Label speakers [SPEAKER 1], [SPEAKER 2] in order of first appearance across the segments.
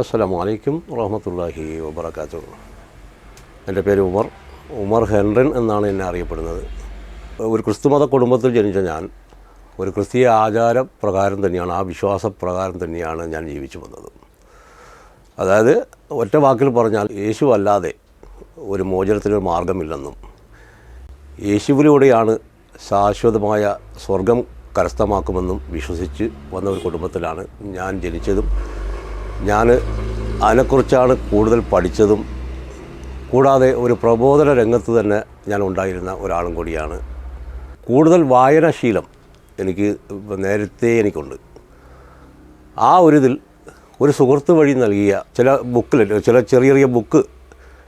[SPEAKER 1] അസ്സലാമു വലൈക്കും വറഹമത്തല്ലാഹി വബർക്കാത്തു എന്റെ പേര് ഉമർ. ഉമർ ഹെൻറിൻ എന്നാണ് എന്നെ അറിയപ്പെടുന്നത്. ഒരു ക്രിസ്തുമത കുടുംബത്തിൽ ജനിച്ച ഞാൻ ഒരു ക്രിസ്തീയ ആചാര പ്രകാരം തന്നെയാണ് ആ വിശ്വാസപ്രകാരം തന്നെയാണ് ഞാൻ ജീവിച്ചു വന്നത്. അതായത് ഒറ്റ വാക്കിൽ പറഞ്ഞാൽ യേശു അല്ലാതെ ഒരു മോചനത്തിനൊരു മാർഗമില്ലെന്നും യേശുവിലൂടെയാണ് ശാശ്വതമായ സ്വർഗം കരസ്ഥമാക്കുമെന്നും വിശ്വസിച്ച് വന്ന ഒരു കുടുംബത്തിലാണ് ഞാൻ ജനിച്ചതും ഞാൻ അതിനെക്കുറിച്ചാണ് കൂടുതൽ പഠിച്ചതും കൂടാതെ ഒരു പ്രബോധന രംഗത്ത് തന്നെ ഞാൻ ഉണ്ടായിരുന്ന ഒരാളും കൂടിയാണ്. കൂടുതൽ വായനാശീലം എനിക്ക് നേരത്തെ എനിക്കുണ്ട്. ആ ഒരു ഇതിൽ ഒരു സുഹൃത്ത് വഴി നൽകിയ ചില ബുക്കിൽ ചില ചെറിയ ചെറിയ ബുക്ക്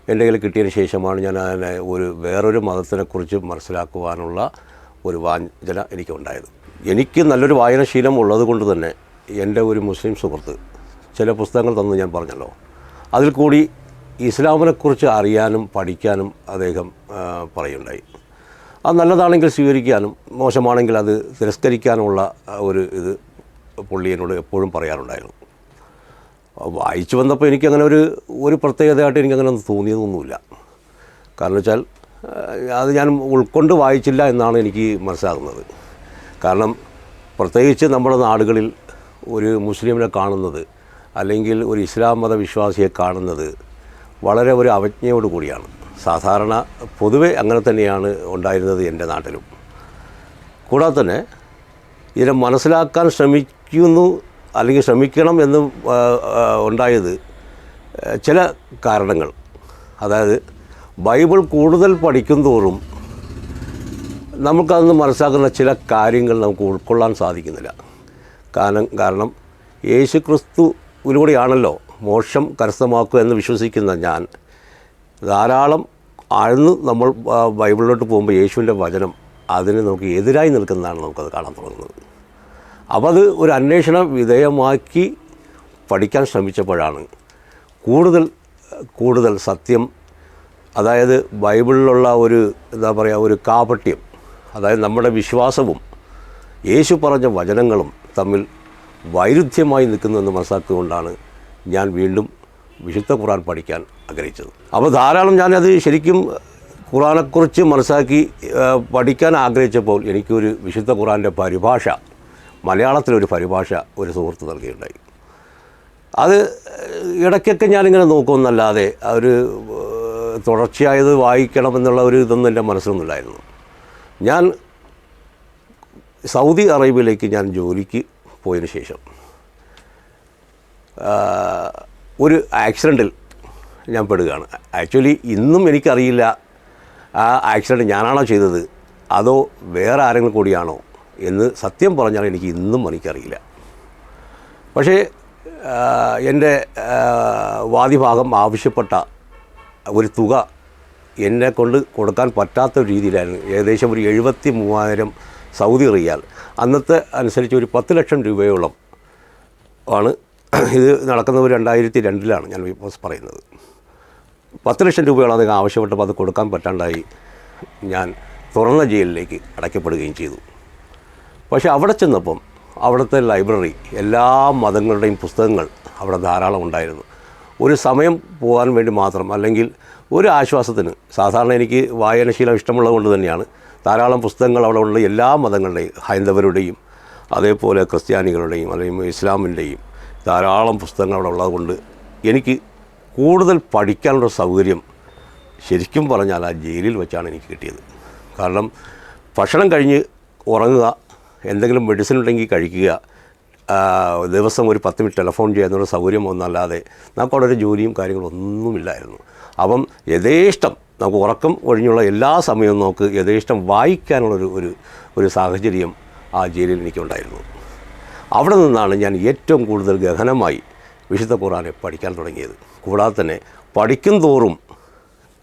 [SPEAKER 1] എന്റെ കയ്യിൽ കിട്ടിയതിന് ശേഷമാണ് ഞാൻ അതിനെ ഒരു വേറൊരു മതത്തിനെക്കുറിച്ച് മനസ്സിലാക്കുവാനുള്ള ഒരു വാഞ്ചന എനിക്കുണ്ടായത്. എനിക്ക് നല്ലൊരു വായനാശീലം ഉള്ളത് കൊണ്ട് തന്നെ എന്റെ ഒരു മുസ്ലിം സുഹൃത്ത് ചില പുസ്തകങ്ങൾ തന്നു ഞാൻ പറഞ്ഞല്ലോ. അതിൽ കൂടി ഇസ്ലാമിനെക്കുറിച്ച് അറിയാനും പഠിക്കാനും അദ്ദേഹം പറയുണ്ടായി. അത് നല്ലതാണെങ്കിൽ സ്വീകരിക്കാനും മോശമാണെങ്കിൽ അത് തിരസ്കരിക്കാനുമുള്ള ഒരു ഇത് പുള്ളി എന്നോട് എപ്പോഴും പറയാറുണ്ടായിരുന്നു. വായിച്ചു വന്നപ്പോൾ എനിക്കങ്ങനെ ഒരു ഒരു പ്രത്യേകതയായിട്ട് എനിക്കങ്ങനെ ഒന്നും തോന്നിയതൊന്നുമില്ല. കാരണം വെച്ചാൽ അത് ഞാൻ ഉൾക്കൊണ്ട് വായിച്ചില്ല എന്നാണ് എനിക്ക് മനസ്സിലാകുന്നത്. കാരണം പ്രത്യേകിച്ച് നമ്മുടെ നാടുകളിൽ ഒരു മുസ്ലിമിനെ കാണുന്നത് അല്ലെങ്കിൽ ഒരു ഇസ്ലാം മത വിശ്വാസിയെ കാണുന്നത് വളരെ ഒരു അവജ്ഞയോട് കൂടിയാണ്. സാധാരണ പൊതുവെ അങ്ങനെ തന്നെയാണ് ഉണ്ടായിരുന്നത് എന്റെ നാട്ടിലും. കൂടാതെ തന്നെ ഇതിനെ മനസ്സിലാക്കാൻ ശ്രമിക്കുന്നു അല്ലെങ്കിൽ ശ്രമിക്കണം എന്ന് ഉണ്ടായത് ചില കാരണങ്ങൾ. അതായത് ബൈബിൾ കൂടുതൽ പഠിക്കും തോറും നമുക്കതൊന്ന് മനസ്സിലാക്കുന്ന ചില കാര്യങ്ങൾ നമുക്ക് ഉൾക്കൊള്ളാൻ സാധിക്കുന്നില്ല. കാരണം കാരണം യേശു ക്രിസ്തുവിലൂടെയാണല്ലോ മോക്ഷം കരസ്ഥമാക്കുക എന്ന് വിശ്വസിക്കുന്ന ഞാൻ. ധാരാളം ആഴ്ന്ന് നമ്മൾ ബൈബിളിലോട്ട് പോകുമ്പോൾ യേശുവിന്റെ വചനം അതിന് നമുക്ക് എതിരായി നിൽക്കുന്നതാണ് നമുക്കത് കാണാൻ തുടങ്ങുന്നത്. അപ്പോൾ അത് ഒരു അന്വേഷണ വിധേയമാക്കി പഠിക്കാൻ ശ്രമിച്ചപ്പോഴാണ് കൂടുതൽ കൂടുതൽ സത്യം അതായത് ബൈബിളിലുള്ള ഒരു എന്താ പറയുക ഒരു കാപട്യം അതായത് നമ്മുടെ വിശ്വാസവും യേശു പറഞ്ഞ വചനങ്ങളും തമ്മിൽ വൈരുദ്ധ്യമായി നിൽക്കുന്നുവെന്ന് മനസ്സിലാക്കുകൊണ്ടാണ് ഞാൻ വീണ്ടും വിശുദ്ധ ഖുർആൻ പഠിക്കാൻ ആഗ്രഹിച്ചത്. അപ്പോൾ ധാരാളം ഞാനത് ശരിക്കും ഖുറാനെക്കുറിച്ച് മനസ്സിലാക്കി പഠിക്കാൻ ആഗ്രഹിച്ചപ്പോൾ എനിക്കൊരു വിശുദ്ധ ഖുറാന്റെ പരിഭാഷ മലയാളത്തിലൊരു പരിഭാഷ ഒരു സുഹൃത്ത് നൽകിയിട്ടുണ്ടായി അത് ഇടയ്ക്കൊക്കെ ഞാനിങ്ങനെ നോക്കുമെന്നല്ലാതെ ഒരു തുടർച്ചയായത് വായിക്കണം എന്നുള്ള ഒരു ഇതൊന്നും എന്റെ മനസ്സിലൊന്നുമില്ലായിരുന്നു. ഞാൻ സൗദി അറേബ്യയിലേക്ക് ഞാൻ ജോലിക്ക് പോയതിന് ശേഷം. ഒരു ആക്സിഡന്റിൽ ഞാൻ പെടുകയാണ്. ആക്ച്വലി ഇന്നും എനിക്കറിയില്ല ആ ആക്സിഡന്റ് ഞാനാണോ ചെയ്തത് അതോ വേറെ ആരെങ്കിലും കൂടിയാണോ എന്ന് സത്യം പറഞ്ഞാൽ എനിക്ക് ഇന്നും എനിക്കറിയില്ല. പക്ഷേ എന്റെ വാദിഭാഗം ആവശ്യപ്പെട്ട ഒരു തുക എന്നെ കൊണ്ട് കൊടുക്കാൻ പറ്റാത്ത രീതിയിലായിരുന്നു. ഏകദേശം ഒരു എഴുപത്തി മൂവായിരം സൗദി റിയാൽ. അന്നത്തെ അനുസരിച്ച് ഒരു പത്ത് ലക്ഷം രൂപയോളം ആണ്. ഇത് നടക്കുന്നത് രണ്ടായിരത്തി രണ്ടിലാണ് ഞാൻ ഇപ്പോൾ പറയുന്നത്. പത്ത് ലക്ഷം രൂപയോളം അദ്ദേഹം ആവശ്യപ്പെട്ടപ്പോൾ അത് കൊടുക്കാൻ പറ്റാണ്ടായി ഞാൻ തുറന്ന ജയിലിലേക്ക് അടയ്ക്കപ്പെടുകയും ചെയ്തു. പക്ഷേ അവിടെ ചെന്നപ്പം അവിടുത്തെ ലൈബ്രറി എല്ലാ മതങ്ങളുടെയും പുസ്തകങ്ങൾ അവിടെ ധാരാളം ഉണ്ടായിരുന്നു. ഒരു സമയം പോകാൻ വേണ്ടി മാത്രം അല്ലെങ്കിൽ ഒരു ആശ്വാസത്തിന് സാധാരണ എനിക്ക് വായനശീലം ഇഷ്ടമുള്ളത് കൊണ്ട് തന്നെയാണ് ധാരാളം പുസ്തകങ്ങൾ അവിടെ ഉള്ള എല്ലാ മതങ്ങളുടെയും ഹൈന്ദവരുടെയും അതേപോലെ ക്രിസ്ത്യാനികളുടെയും അല്ലെങ്കിൽ ഇസ്ലാമിന്റെയും ധാരാളം പുസ്തകങ്ങൾ അവിടെ ഉള്ളതുകൊണ്ട് എനിക്ക് കൂടുതൽ പഠിക്കാനുള്ള സൗകര്യം ശരിക്കും പറഞ്ഞാൽ ആ ജയിലിൽ വെച്ചാണ് എനിക്ക് കിട്ടിയത്. കാരണം ഭക്ഷണം കഴിഞ്ഞ് ഉറങ്ങുക എന്തെങ്കിലും മെഡിസിൻ ഉണ്ടെങ്കിൽ കഴിക്കുക ദിവസം ഒരു പത്ത് മിനിറ്റ് ടെലിഫോൺ ചെയ്യാനുള്ള സൗകര്യം ഒന്നല്ലാതെ നമുക്ക് അവിടെ ഒരു ജോലിയും കാര്യങ്ങളൊന്നുമില്ലായിരുന്നു അപ്പം യഥേഷ്ടം നമുക്ക് ഉറക്കം ഒഴിഞ്ഞുള്ള എല്ലാ സമയവും നമുക്ക് യഥേഷ്ടം വായിക്കാനുള്ളൊരു ഒരു ഒരു സാഹചര്യം ആ ജയിലിൽ എനിക്കുണ്ടായിരുന്നു. അവിടെ നിന്നാണ് ഞാൻ ഏറ്റവും കൂടുതൽ ഗഹനമായി വിശുദ്ധ ഖുറാനെ പഠിക്കാൻ തുടങ്ങിയത്. കൂടാതെ തന്നെ പഠിക്കും തോറും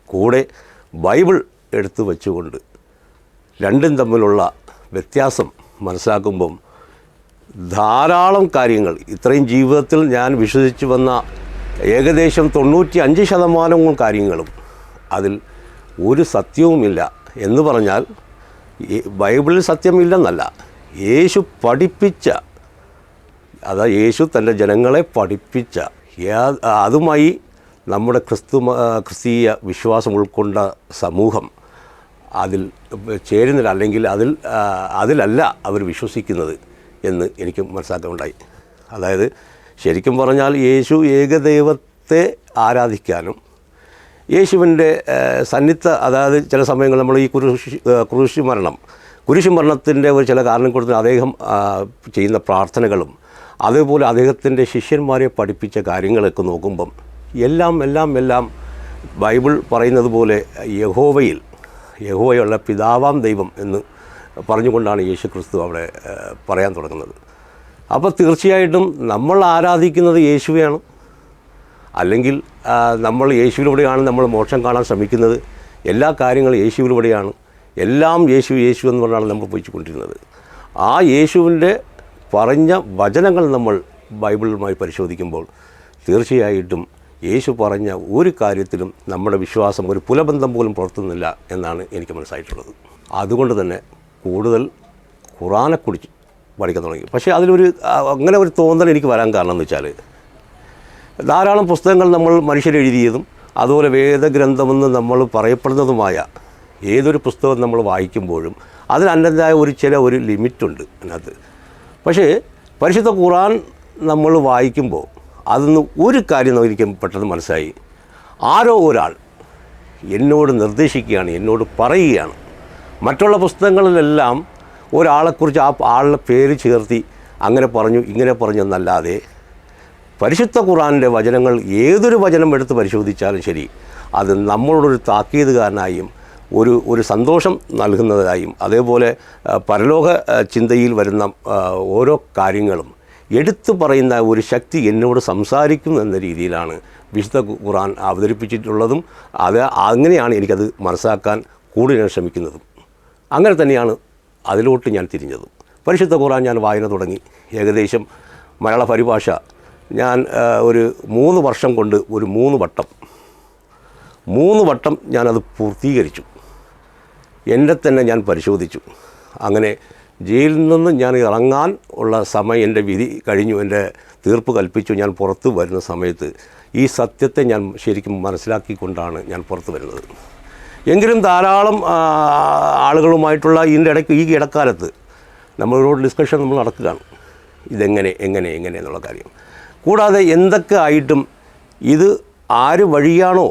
[SPEAKER 1] കൂടെ ബൈബിൾ എടുത്തു വച്ചുകൊണ്ട് രണ്ടും തമ്മിലുള്ള വ്യത്യാസം മനസ്സിലാക്കുമ്പം ധാരാളം കാര്യങ്ങൾ. ഇത്രയും ജീവിതത്തിൽ ഞാൻ വിശ്വസിച്ച് വന്ന ഏകദേശം തൊണ്ണൂറ്റി അഞ്ച് ശതമാനം കാര്യങ്ങളും അതിൽ ഒരു സത്യവുമില്ല എന്ന് പറഞ്ഞാൽ ബൈബിളിൽ സത്യമില്ലെന്നല്ല. യേശു പഠിപ്പിച്ച അതാ യേശു തന്റെ ജനങ്ങളെ പഠിപ്പിച്ച അതുമായി നമ്മുടെ ക്രിസ്തു ക്രിസ്തീയ വിശ്വാസം ഉൾക്കൊണ്ട സമൂഹം അതിൽ ചേരുന്നില്ല. അല്ലെങ്കിൽ അതിൽ അതിലല്ല അവർ വിശ്വസിക്കുന്നത് എന്ന് എനിക്ക് മനസ്സിലാക്കാനുണ്ടായി. അതായത് ശരിക്കും പറഞ്ഞാൽ യേശു ഏകദൈവത്തെ ആരാധിക്കാനും യേശുവിന്റെ സന്നിധ അതായത് ചില സമയങ്ങളിൽ നമ്മൾ ഈ കുരിശ് കുരിശ് മരണം കുരിശ് മരണത്തിന്റെ ഒരു ചില കാരണം കൊടുത്ത് അദ്ദേഹം ചെയ്യുന്ന പ്രാർത്ഥനകളും അതേപോലെ അദ്ദേഹത്തിന്റെ ശിഷ്യന്മാരെ പഠിപ്പിച്ച കാര്യങ്ങളൊക്കെ നോക്കുമ്പം എല്ലാം എല്ലാം എല്ലാം ബൈബിൾ പറയുന്നത് പോലെ യഹോവയിൽ യഹോവയുള്ള പിതാവാം ദൈവം എന്ന് പറഞ്ഞുകൊണ്ടാണ് യേശു ക്രിസ്തു അവിടെ പറയാൻ തുടങ്ങുന്നത്. അപ്പോൾ തീർച്ചയായിട്ടും നമ്മൾ ആരാധിക്കുന്നത് യേശുവെയാണ്. അല്ലെങ്കിൽ നമ്മൾ യേശുവിലൂടെയാണ് നമ്മൾ മോക്ഷം കാണാൻ ശ്രമിക്കുന്നത്. എല്ലാ കാര്യങ്ങളും യേശുവിലൂടെയാണ്. എല്ലാം യേശു യേശു എന്ന് പറഞ്ഞാണ് നമ്മൾ പോയിക്കൊണ്ടിരുന്നത്. ആ യേശുവിന്റെ പറഞ്ഞ വചനങ്ങൾ നമ്മൾ ബൈബിളുമായി പരിശോധിക്കുമ്പോൾ തീർച്ചയായിട്ടും യേശു പറഞ്ഞ ഒരു കാര്യത്തിലും നമ്മുടെ വിശ്വാസം ഒരു പുലബന്ധം പോലും പുലർത്തുന്നില്ല എന്നാണ് എനിക്ക് മനസ്സായിട്ടുള്ളത് അതുകൊണ്ട് തന്നെ കൂടുതൽ ഖുറാനെക്കുറിച്ച് പഠിക്കാൻ തുടങ്ങി. പക്ഷേ അതിലൊരു അങ്ങനെ ഒരു തോന്നൽ എനിക്ക് വരാൻ കാരണം എന്ന് വെച്ചാൽ ധാരാളം പുസ്തകങ്ങൾ നമ്മൾ മനുഷ്യരെഴുതിയതും അതുപോലെ വേദഗ്രന്ഥമെന്ന് നമ്മൾ പറയപ്പെടുന്നതുമായ ഏതൊരു പുസ്തകം നമ്മൾ വായിക്കുമ്പോഴും അതിന് ഒരു ചില ഒരു ലിമിറ്റുണ്ട് അതിനകത്ത്. പക്ഷേ പരിശുദ്ധ ഖുറാൻ നമ്മൾ വായിക്കുമ്പോൾ അതിന്ന് ഒരു കാര്യം നമുക്ക് പെട്ടെന്ന് മനസ്സിലായി. ആരോ ഒരാൾ എന്നോട് നിർദ്ദേശിക്കുകയാണ് എന്നോട് പറയുകയാണ്. മറ്റുള്ള പുസ്തകങ്ങളിലെല്ലാം ഒരാളെക്കുറിച്ച് ആ ആളുടെ പേര് ചേർത്തി അങ്ങനെ പറഞ്ഞു ഇങ്ങനെ പറഞ്ഞു എന്നല്ലാതെ പരിശുദ്ധ ഖുറാനിന്റെ വചനങ്ങൾ ഏതൊരു വചനം എടുത്ത് പരിശോധിച്ചാലും ശരി അത് നമ്മളോടൊരു താക്കീതുകാരനായും ഒരു ഒരു സന്തോഷം നൽകുന്നതായും അതേപോലെ പരലോക ചിന്തയിൽ വരുന്ന ഓരോ കാര്യങ്ങളും എടുത്തു പറയുന്ന ഒരു ശക്തി എന്നോട് സംസാരിക്കും എന്ന രീതിയിലാണ് വിശുദ്ധ ഖുറാൻ അവതരിപ്പിച്ചിട്ടുള്ളതും അത് അങ്ങനെയാണ് എനിക്കത് മനസ്സാക്കാൻ കൂടുതൽ ശ്രമിക്കുന്നതും. അങ്ങനെ തന്നെയാണ് അതിലോട്ട് ഞാൻ തിരിഞ്ഞത്. പരിശുദ്ധ ഖുറാൻ ഞാൻ വായന തുടങ്ങി. ഏകദേശം മലയാള പരിഭാഷ ഞാൻ ഒരു മൂന്ന് വർഷം കൊണ്ട് ഒരു മൂന്ന് വട്ടം മൂന്ന് വട്ടം ഞാനത് പൂർത്തീകരിച്ചു. എന്റെ തന്നെ ഞാൻ പരിശോധിച്ചു. അങ്ങനെ ജയിലിൽ നിന്ന് ഞാൻ ഇറങ്ങാൻ ഉള്ള സമയം എന്റെ വിധി കഴിഞ്ഞു എന്റെ തീർപ്പ് കൽപ്പിച്ചു ഞാൻ പുറത്ത് വരുന്ന സമയത്ത് ഈ സത്യത്തെ ഞാൻ ശരിക്കും മനസ്സിലാക്കിക്കൊണ്ടാണ് ഞാൻ പുറത്ത് വരുന്നത്. എങ്കിലും ധാരാളം ആളുകളുമായിട്ടുള്ള ഇതിന്റെ ഇടയ്ക്ക് ഈ ഇടക്കാലത്ത് നമ്മളോട് ഡിസ്കഷൻ നമ്മൾ നടക്കുകയാണ്. ഇതെങ്ങനെ എങ്ങനെ എങ്ങനെ എന്നുള്ള കാര്യം. കൂടാതെ എന്തൊക്കെ ആയിട്ടും ഇത് ആര് വഴിയാണോ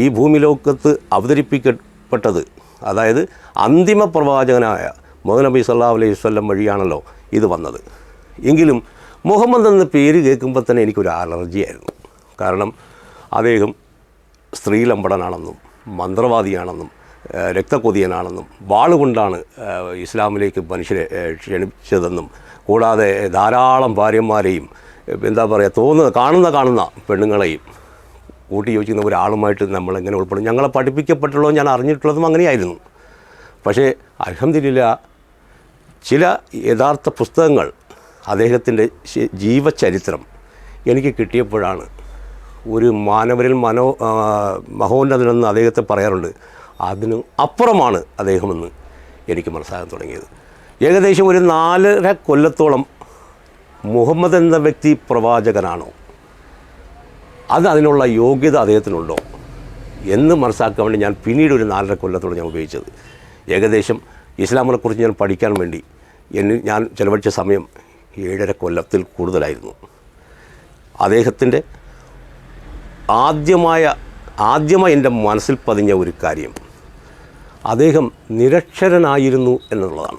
[SPEAKER 1] ഈ ഭൂമിലോകത്ത് അവതരിപ്പിക്കപ്പെട്ടത്? അതായത് അന്തിമ പ്രവാചകനായ മുഹമ്മദ് നബി സല്ലാ അലൈഹി വല്ലം വഴിയാണല്ലോ ഇത് വന്നത്. എങ്കിലും മുഹമ്മദ് എന്ന പേര് കേൾക്കുമ്പോൾ തന്നെ എനിക്കൊരു അലർജിയായിരുന്നു. കാരണം അദ്ദേഹം സ്ത്രീലമ്പടനാണെന്നും മന്ത്രവാദിയാണെന്നും രക്തക്കൊതിയനാണെന്നും വാളുകൊണ്ടാണ് ഇസ്ലാമിലേക്ക് മനുഷ്യരെ ക്ഷണിച്ചതെന്നും കൂടാതെ ധാരാളം ഭാര്യന്മാരെയും എന്താ പറയുക തോന്നുന്ന കാണുന്ന കാണുന്ന പെണ്ണുങ്ങളെയും കൂട്ടി യോജിക്കുന്ന ഒരാളുമായിട്ട് നമ്മളെങ്ങനെ ഉൾപ്പെടും? ഞങ്ങളെ പഠിപ്പിക്കപ്പെട്ടുള്ളതും ഞാൻ അറിഞ്ഞിട്ടുള്ളതും അങ്ങനെയായിരുന്നു. പക്ഷേ അലഹമില്ല ചില യഥാർത്ഥ പുസ്തകങ്ങൾ അദ്ദേഹത്തിന്റെ ജീവചരിത്രം എനിക്ക് കിട്ടിയപ്പോഴാണ് ഒരു മാനവരിൽ മനോ മഹോന്നതനെന്ന് അദ്ദേഹത്തെ പറയാറുണ്ട്. അതിനു അപ്പുറമാണ് അദ്ദേഹമെന്ന് എനിക്ക് മനസ്സിലാകാൻ തുടങ്ങിയത്. ഏകദേശം ഒരു നാലര കൊല്ലത്തോളം മുഹമ്മദ് എന്ന വ്യക്തി പ്രവാചകനാണോ? അത് അതിനുള്ള യോഗ്യത അദ്ദേഹത്തിനുണ്ടോ? എന്ന് മനസ്സിലാക്കാൻ വേണ്ടി ഞാൻ പിന്നീട് ഒരു നാലര കൊല്ലത്തോടെ ഞാൻ ഉപയോഗിച്ചത്. ഏകദേശം ഇസ്ലാമിനെക്കുറിച്ച് ഞാൻ പഠിക്കാൻ വേണ്ടി എന്നെ ഞാൻ ചെലവഴിച്ച സമയം ഏഴര കൊല്ലത്തിൽ കൂടുതലായിരുന്നു. അദ്ദേഹത്തിന്റെ ആദ്യമായ ആദ്യമായി എന്റെ മനസ്സിൽ പതിഞ്ഞ ഒരു കാര്യം. അദ്ദേഹം നിരക്ഷരനായിരുന്നു എന്നുള്ളതാണ്.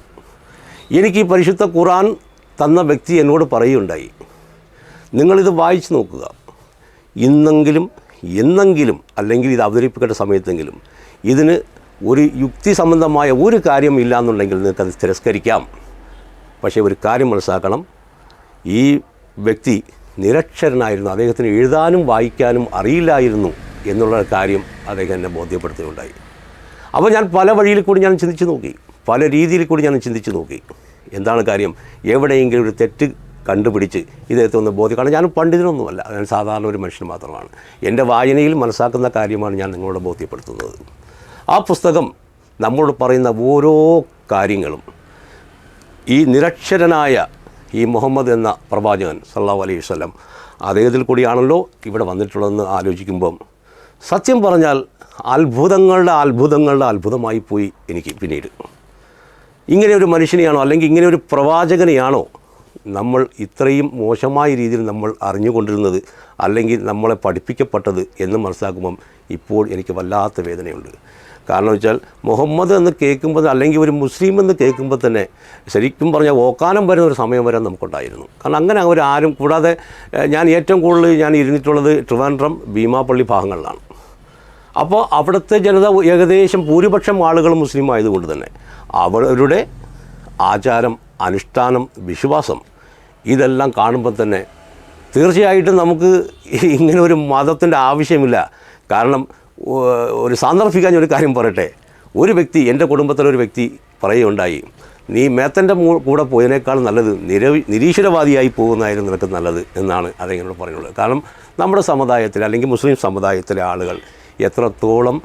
[SPEAKER 1] എനിക്ക് പരിശുദ്ധ ഖുറാൻ തന്ന വ്യക്തി എന്നോട് പറയുകയുണ്ടായി. നിങ്ങളിത് വായിച്ചു നോക്കുക. ഇന്നെങ്കിലും എന്നെങ്കിലും അല്ലെങ്കിൽ ഇത് അവതരിപ്പിക്കേണ്ട സമയത്തെങ്കിലും ഇതിന് ഒരു യുക്തി സംബന്ധമായ ഒരു കാര്യം ഇല്ല എന്നുണ്ടെങ്കിൽ നിങ്ങൾക്കത് തിരസ്കരിക്കാം. പക്ഷേ ഒരു കാര്യം മനസ്സിലാക്കണം. ഈ വ്യക്തി നിരക്ഷരനായിരുന്നു. അദ്ദേഹത്തിന് എഴുതാനും വായിക്കാനും അറിയില്ലായിരുന്നു എന്നുള്ള കാര്യം അദ്ദേഹം എന്നെ ബോധ്യപ്പെടുത്തുകയുണ്ടായി. അപ്പോൾ ഞാൻ പല വഴിയിൽ കൂടി ഞാൻ ചിന്തിച്ചു നോക്കി. പല രീതിയിൽ കൂടി ഞാൻ ചിന്തിച്ചു നോക്കി. എന്താണ് കാര്യം? എവിടെയെങ്കിലും ഒരു തെറ്റ് കണ്ടുപിടിച്ച് ഇദ്ദേഹത്തെ ഒന്ന് ബോധ്യം ഞാൻ പണ്ഡിതനൊന്നുമല്ല. ഞാൻ സാധാരണ ഒരു മനുഷ്യൻ മാത്രമാണ്. എന്റെ വായനയിൽ മനസ്സാക്കുന്ന കാര്യമാണ് ഞാൻ നിങ്ങളോട് ബോധ്യപ്പെടുത്തുന്നത്. ആ പുസ്തകം നമ്മളോട് പറയുന്ന ഓരോ കാര്യങ്ങളും ഈ നിരക്ഷരനായ ഈ മുഹമ്മദ് എന്ന പ്രവാചകൻ സല്ലാഹു അലൈഹി വസ്ലം അദ്ദേഹത്തിൽ കൂടിയാണല്ലോ ഇവിടെ വന്നിട്ടുള്ളതെന്ന് ആലോചിക്കുമ്പം സത്യം പറഞ്ഞാൽ അത്ഭുതങ്ങളുടെ അത്ഭുതങ്ങളുടെ അത്ഭുതമായി പോയി എനിക്ക് പിന്നീട്. ഇങ്ങനെ ഒരു മനുഷ്യനെയാണോ അല്ലെങ്കിൽ ഇങ്ങനെ ഒരു പ്രവാചകനെയാണോ നമ്മൾ ഇത്രയും മോശമായ രീതിയിൽ നമ്മൾ അറിഞ്ഞുകൊണ്ടിരുന്നത് അല്ലെങ്കിൽ നമ്മളെ പഠിപ്പിക്കപ്പെട്ടത് എന്ന് മനസ്സിലാക്കുമ്പം ഇപ്പോൾ എനിക്ക് വല്ലാത്ത വേദനയുണ്ട്. കാരണം വെച്ചാൽ മുഹമ്മദ് എന്ന് കേൾക്കുമ്പോൾ അല്ലെങ്കിൽ ഒരു മുസ്ലിം എന്ന് കേൾക്കുമ്പോൾ തന്നെ ശരിക്കും പറഞ്ഞാൽ ഓക്കാനം വരുന്ന ഒരു സമയം വരെ നമുക്കുണ്ടായിരുന്നു. കാരണം അങ്ങനെ അവരാരും കൂടാതെ ഞാൻ ഏറ്റവും കൂടുതൽ ഞാൻ ഇരുന്നിട്ടുള്ളത് ട്രിവാൻഡ്രം ഭീമാപ്പള്ളി ഭാഗങ്ങളിലാണ്. അപ്പോൾ അവിടുത്തെ ജനത ഏകദേശം ഭൂരിപക്ഷം ആളുകൾ മുസ്ലിം ആയതുകൊണ്ട് തന്നെ. അവരുടെ ആചാരം അനുഷ്ഠാനം വിശ്വാസം ഇതെല്ലാം കാണുമ്പോൾ തന്നെ തീർച്ചയായിട്ടും നമുക്ക് ഇങ്ങനെ ഒരു മതത്തിന്റെ ആവശ്യമില്ല. കാരണം ഒരു സാന്ദർഭിക്കാൻ ഒരു കാര്യം പറയട്ടെ. ഒരു വ്യക്തി എന്റെ കുടുംബത്തിലെ ഒരു വ്യക്തി പറയുകയുണ്ടായി നീ മേത്തന്റെ കൂടെ പോയതിനേക്കാൾ നല്ലത് നിര നിരീശ്വരവാദിയായി പോകുന്നതായിരുന്നു നിനക്ക് നല്ലത് എന്നാണ് അതെങ്ങനെ പറയുന്നത്. കാരണം നമ്മുടെ സമുദായത്തിൽ അല്ലെങ്കിൽ മുസ്ലിം സമുദായത്തിലെ ആളുകൾ എത്രത്തോളം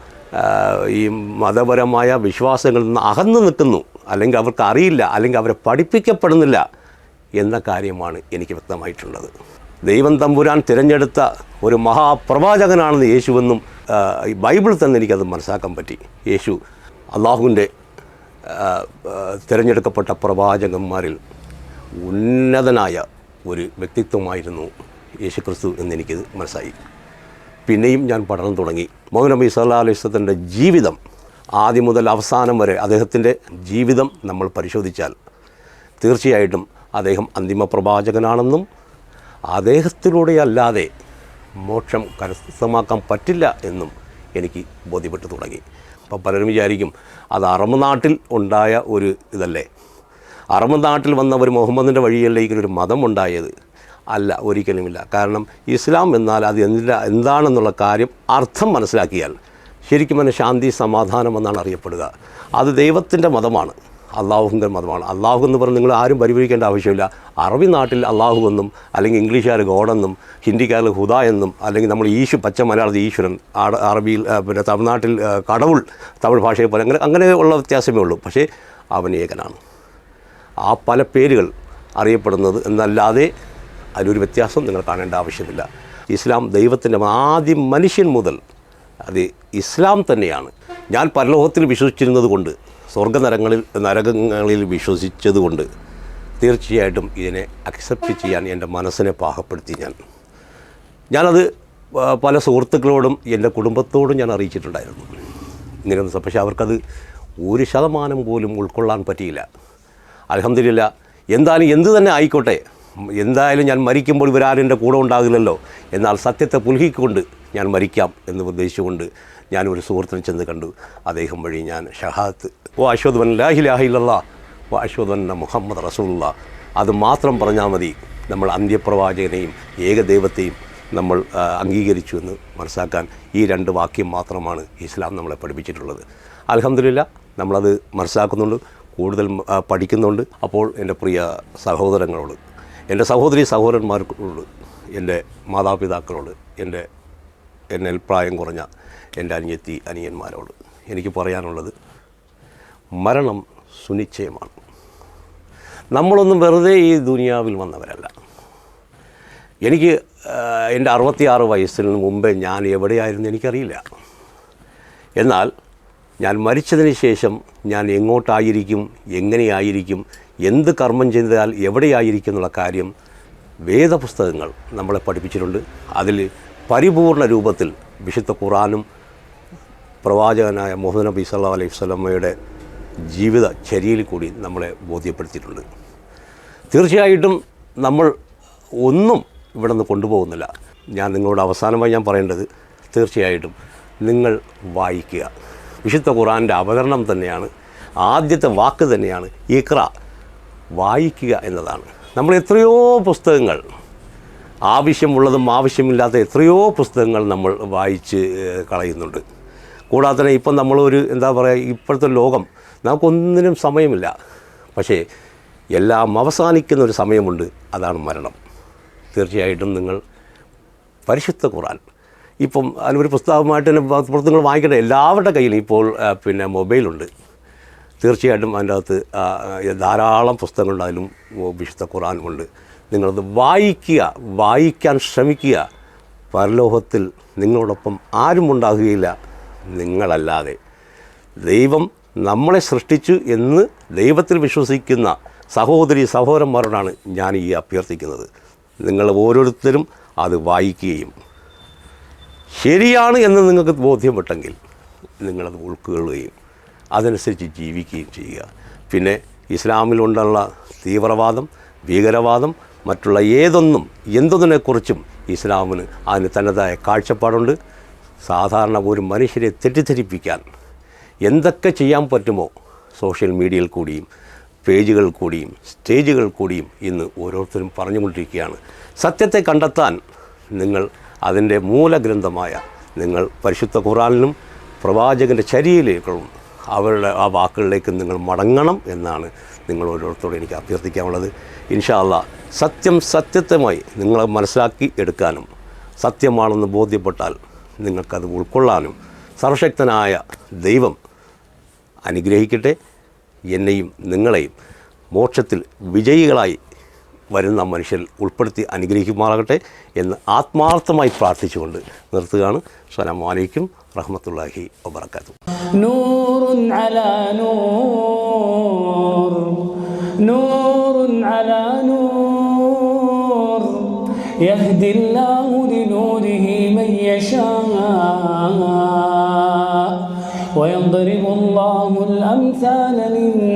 [SPEAKER 1] ഈ മതപരമായ വിശ്വാസങ്ങളിൽ നിന്ന് അകന്നു നിൽക്കുന്നു. അല്ലെങ്കിൽ അവർക്ക് അറിയില്ല അല്ലെങ്കിൽ അവരെ പഠിപ്പിക്കപ്പെടുന്നില്ല എന്ന കാര്യമാണ് എനിക്ക് വ്യക്തമായിട്ടുള്ളത്. ദൈവം തമ്പുരാൻ തിരഞ്ഞെടുത്ത ഒരു മഹാപ്രവാചകനാണെന്ന് യേശുവെന്നും ബൈബിളിൽ തന്നെ എനിക്കത് മനസ്സിലാക്കാൻ പറ്റി. യേശു അള്ളാഹുവിന്റെ തിരഞ്ഞെടുക്കപ്പെട്ട പ്രവാചകന്മാരിൽ ഉന്നതനായ ഒരു വ്യക്തിത്വമായിരുന്നു യേശുക്രിസ്തു എന്നെനിക്ക് മനസ്സായി പിന്നെയും ഞാൻ പഠനം തുടങ്ങി. നബി സല്ലാ അലൈഹി സ്വലത്തിന്റെ ജീവിതം ആദ്യം മുതൽ അവസാനം വരെ അദ്ദേഹത്തിന്റെ ജീവിതം നമ്മൾ പരിശോധിച്ചാൽ തീർച്ചയായിട്ടും അദ്ദേഹം അന്തിമ പ്രവാചകനാണെന്നും അദ്ദേഹത്തിലൂടെ അല്ലാതെ മോക്ഷം കരസ്ഥമാക്കാൻ പറ്റില്ല എന്നും എനിക്ക് ബോധ്യപ്പെട്ടു തുടങ്ങി. അപ്പോൾ പലരും വിചാരിക്കും അത് അറബ് നാട്ടിൽ ഉണ്ടായ ഒരു ഇതല്ലേ? അറബ് നാട്ടിൽ വന്ന ഒരു മുഹമ്മദിന്റെ വഴിയല്ലേ ഒരു മതം ഉണ്ടായത്? അല്ല ഒരിക്കലുമില്ല. കാരണം ഇസ്ലാം എന്നാൽ അത് എന്താ എന്താണെന്നുള്ള കാര്യം അർത്ഥം മനസ്സിലാക്കിയാൽ ശരിക്കും അതിന് ശാന്തി സമാധാനം എന്നാണ് അറിയപ്പെടുക. അത് ദൈവത്തിന്റെ മതമാണ്. അള്ളാഹുവിന്റെ മതമാണ്. അള്ളാഹു എന്ന് പറഞ്ഞ് നിങ്ങൾ ആരും പരിപാലിക്കേണ്ട ആവശ്യമില്ല. അറബി നാട്ടിൽ അള്ളാഹു എന്നും അല്ലെങ്കിൽ ഇംഗ്ലീഷുകാർ ഗോഡെന്നും ഹിന്ദിക്കാർ ഹുദ എന്നും അല്ലെങ്കിൽ നമ്മൾ ഈശു പച്ച മലയാളത്തിൽ ഈശ്വരൻ അറബിയിൽ പിന്നെ തമിഴ്നാട്ടിൽ കടവുൾ തമിഴ് ഭാഷയെ പോലെ അങ്ങനെ ഉള്ള വ്യത്യാസമേ ഉള്ളൂ. പക്ഷേ അവൻ ഏകനാണ്. ആ പല പേരുകൾ അറിയപ്പെടുന്നത് എന്നല്ലാതെ അതിലൊരു വ്യത്യാസം നിങ്ങൾ കാണേണ്ട ആവശ്യമില്ല. ഇസ്ലാം ദൈവത്തിന്റെ ആദ്യം മനുഷ്യൻ മുതൽ അത് ഇസ്ലാം തന്നെയാണ്. ഞാൻ പരലോകത്തിൽ വിശ്വസിച്ചിരുന്നത് കൊണ്ട് സ്വർഗനരങ്ങളിൽ നരകങ്ങളിൽ വിശ്വസിച്ചതുകൊണ്ട് തീർച്ചയായിട്ടും ഇതിനെ അക്സെപ്റ്റ് ചെയ്യാൻ എന്റെ മനസ്സിനെ പാകപ്പെടുത്തി ഞാൻ. ഞാനത് പല സുഹൃത്തുക്കളോടും എന്റെ കുടുംബത്തോടും ഞാൻ അറിയിച്ചിട്ടുണ്ടായിരുന്നു. ഇങ്ങനെ ഒന്ന് പക്ഷേ അവർക്കത് ഒരു ശതമാനം പോലും ഉൾക്കൊള്ളാൻ പറ്റിയില്ല. അലഹമില്ല എന്തായാലും എന്ത് തന്നെ ആയിക്കോട്ടെ എന്തായാലും ഞാൻ മരിക്കുമ്പോൾ ഇവരാരും കൂടെ ഉണ്ടാകില്ലല്ലോ. എന്നാൽ സത്യത്തെ പുലുകിക്കൊണ്ട് ഞാൻ മരിക്കാം എന്ന് ഉദ്ദേശിച്ചുകൊണ്ട് ഞാനൊരു സുഹൃത്തിനെ ചെന്ന് കണ്ടു. അദ്ദേഹം വഴി ഞാൻ ഷഹാത്ത് ഓ അശ്വദ്വൻ ലാഹിലാഹില്ലാ ഓ അശ്വദ്വൻ മുഹമ്മദ് റസൂല്ല അത് മാത്രം പറഞ്ഞാൽ മതി. നമ്മൾ അന്ത്യപ്രവാചകനെയും ഏകദൈവത്തെയും നമ്മൾ അംഗീകരിച്ചു എന്ന് മനസ്സിലാക്കാൻ ഈ രണ്ട് വാക്യം മാത്രമാണ് ഇസ്ലാം നമ്മളെ പഠിപ്പിച്ചിട്ടുള്ളത്. അലഹമില്ല നമ്മളത് മനസ്സിലാക്കുന്നുണ്ട് കൂടുതൽ പഠിക്കുന്നുണ്ട്. അപ്പോൾ എന്റെ പ്രിയ സഹോദരങ്ങളോട് എന്റെ സഹോദരി സഹോദരന്മാർക്കോട് എന്റെ മാതാപിതാക്കളോട് എന്റെ എന്നിൽ പ്രായം കുറഞ്ഞ എന്റെ അനിയത്തി അനിയന്മാരോട് എനിക്ക് പറയാനുള്ളത് മരണം സുനിശ്ചയമാണ്. നമ്മളൊന്നും വെറുതെ ഈ ദുനിയാവിൽ വന്നവരല്ല. എനിക്ക് എന്റെ അറുപത്തിയാറ് വയസ്സിന് മുമ്പേ ഞാൻ എവിടെയായിരുന്നു എനിക്കറിയില്ല. എന്നാൽ ഞാൻ മരിച്ചതിന് ശേഷം ഞാൻ എങ്ങോട്ടായിരിക്കും എങ്ങനെയായിരിക്കും എന്ത് കർമ്മം ചെയ്താൽ എവിടെയായിരിക്കും എന്നുള്ള കാര്യം വേദപുസ്തകങ്ങൾ നമ്മളെ പഠിപ്പിച്ചിട്ടുണ്ട്. അതിൽ പരിപൂർണ രൂപത്തിൽ വിശുദ്ധ ഖുറാനും പ്രവാചകനായ മുഹമ്മദ് നബി സല്ലാ അലൈഹി സ്വലമ്മയുടെ ജീവിത ചര്യയിൽ കൂടി നമ്മളെ ബോധ്യപ്പെടുത്തിയിട്ടുണ്ട്. തീർച്ചയായിട്ടും നമ്മൾ ഒന്നും ഇവിടെ നിന്ന് കൊണ്ടുപോകുന്നില്ല. ഞാൻ നിങ്ങളോട് അവസാനമായി ഞാൻ പറയേണ്ടത് തീർച്ചയായിട്ടും നിങ്ങൾ വായിക്കുക. വിശുദ്ധ ഖുറാന്റെ അവതരണം തന്നെയാണ്. ആദ്യത്തെ വാക്ക് തന്നെയാണ് ഇക്ര വായിക്കുക എന്നതാണ്. നമ്മൾ എത്രയോ പുസ്തകങ്ങൾ ആവശ്യമുള്ളതും ആവശ്യമില്ലാത്ത എത്രയോ പുസ്തകങ്ങൾ നമ്മൾ വായിച്ച് കളയുന്നുണ്ട്. കൂടാതെ തന്നെ ഇപ്പം നമ്മളൊരു എന്താ പറയുക ഇപ്പോഴത്തെ ലോകം നമുക്കൊന്നിനും സമയമില്ല. പക്ഷേ എല്ലാം അവസാനിക്കുന്ന ഒരു സമയമുണ്ട് അതാണ് മരണം. തീർച്ചയായിട്ടും നിങ്ങൾ പരിശുദ്ധ ഖുറാൻ ഇപ്പം അതിനൊരു പുസ്തകമായിട്ട് തന്നെ പുസ്തകങ്ങൾ വാങ്ങിക്കട്ടെ. എല്ലാവരുടെ കയ്യിലും ഇപ്പോൾ പിന്നെ മൊബൈലുണ്ട്. തീർച്ചയായിട്ടും അതിന്റെ അകത്ത് ധാരാളം പുസ്തകങ്ങളുണ്ട്. അതിലും വിശുദ്ധ ഖുറാനുമുണ്ട് നിങ്ങളത് വായിക്കുക വായിക്കാൻ ശ്രമിക്കുക. പരലോകത്തിൽ നിങ്ങളോടൊപ്പം ആരും ഉണ്ടാകുകയില്ല. നിങ്ങളല്ലാതെ. ദൈവം നമ്മളെ സൃഷ്ടിച്ചു എന്ന് ദൈവത്തിൽ വിശ്വസിക്കുന്ന സഹോദരി സഹോദരന്മാരോടാണ് ഞാൻ ഈ അഭ്യർത്ഥിക്കുന്നത്. നിങ്ങൾ ഓരോരുത്തരും അത് വായിക്കുകയും ശരിയാണ് എന്ന് നിങ്ങൾക്ക് ബോധ്യപ്പെട്ടെങ്കിൽ നിങ്ങളത് ഉൾക്കൊള്ളുകയും അതനുസരിച്ച് ജീവിക്കുകയും ചെയ്യുക. പിന്നെ ഇസ്ലാമിലുണ്ടുള്ള തീവ്രവാദം ഭീകരവാദം മറ്റുള്ള ഏതൊന്നും എന്തൊന്നിനെക്കുറിച്ചും ഇസ്ലാമിന് അതിന് തനതായ കാഴ്ചപ്പാടുണ്ട്. സാധാരണ ഒരു മനുഷ്യരെ തെറ്റിദ്ധരിപ്പിക്കാൻ എന്തൊക്കെ ചെയ്യാൻ പറ്റുമോ സോഷ്യൽ മീഡിയയിൽ കൂടിയും പേജുകൾ കൂടിയും സ്റ്റേജുകൾ കൂടിയും ഇന്ന് ഓരോരുത്തരും പറഞ്ഞുകൊണ്ടിരിക്കുകയാണ്. സത്യത്തെ കണ്ടെത്താൻ നിങ്ങൾ അതിന്റെ മൂലഗ്രന്ഥമായ നിങ്ങൾ പരിശുദ്ധ ഖുറാനിലും പ്രവാചകന്റെ ചരിയിലേക്കും അവരുടെ ആ വാക്കുകളിലേക്ക് നിങ്ങൾ മടങ്ങണം എന്നാണ് നിങ്ങൾ ഓരോരുത്തരോട് എനിക്ക് അഭ്യർത്ഥിക്കാനുള്ളത്. ഇൻഷാല്ല സത്യം സത്യത്വമായി നിങ്ങളെ മനസ്സിലാക്കി എടുക്കാനും സത്യമാണെന്ന് ബോധ്യപ്പെട്ടാൽ നിങ്ങൾക്കത് ഉൾക്കൊള്ളാനും സർവശക്തനായ ദൈവം അനുഗ്രഹിക്കട്ടെ. എന്നെയും നിങ്ങളെയും മോക്ഷത്തിൽ വിജയികളായി വരുന്ന മനുഷ്യരിൽ ഉൾപ്പെടുത്തി അനുഗ്രഹിക്കുമാറാകട്ടെ എന്ന് ആത്മാർത്ഥമായി പ്രാർത്ഥിച്ചുകൊണ്ട് നിർത്തുകയാണ് അസ്സലാമു അലൈക്കും റഹ്മത്തുള്ളാഹി വബർക്കാത്തു
[SPEAKER 2] نور على نور نور على نور يهدي الله لنوره من يشاء ويضرب الله الأمثال للناس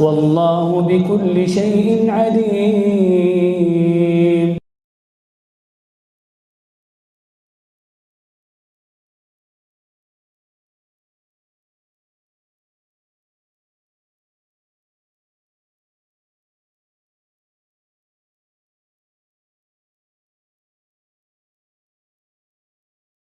[SPEAKER 2] والله بكل شيء عليم.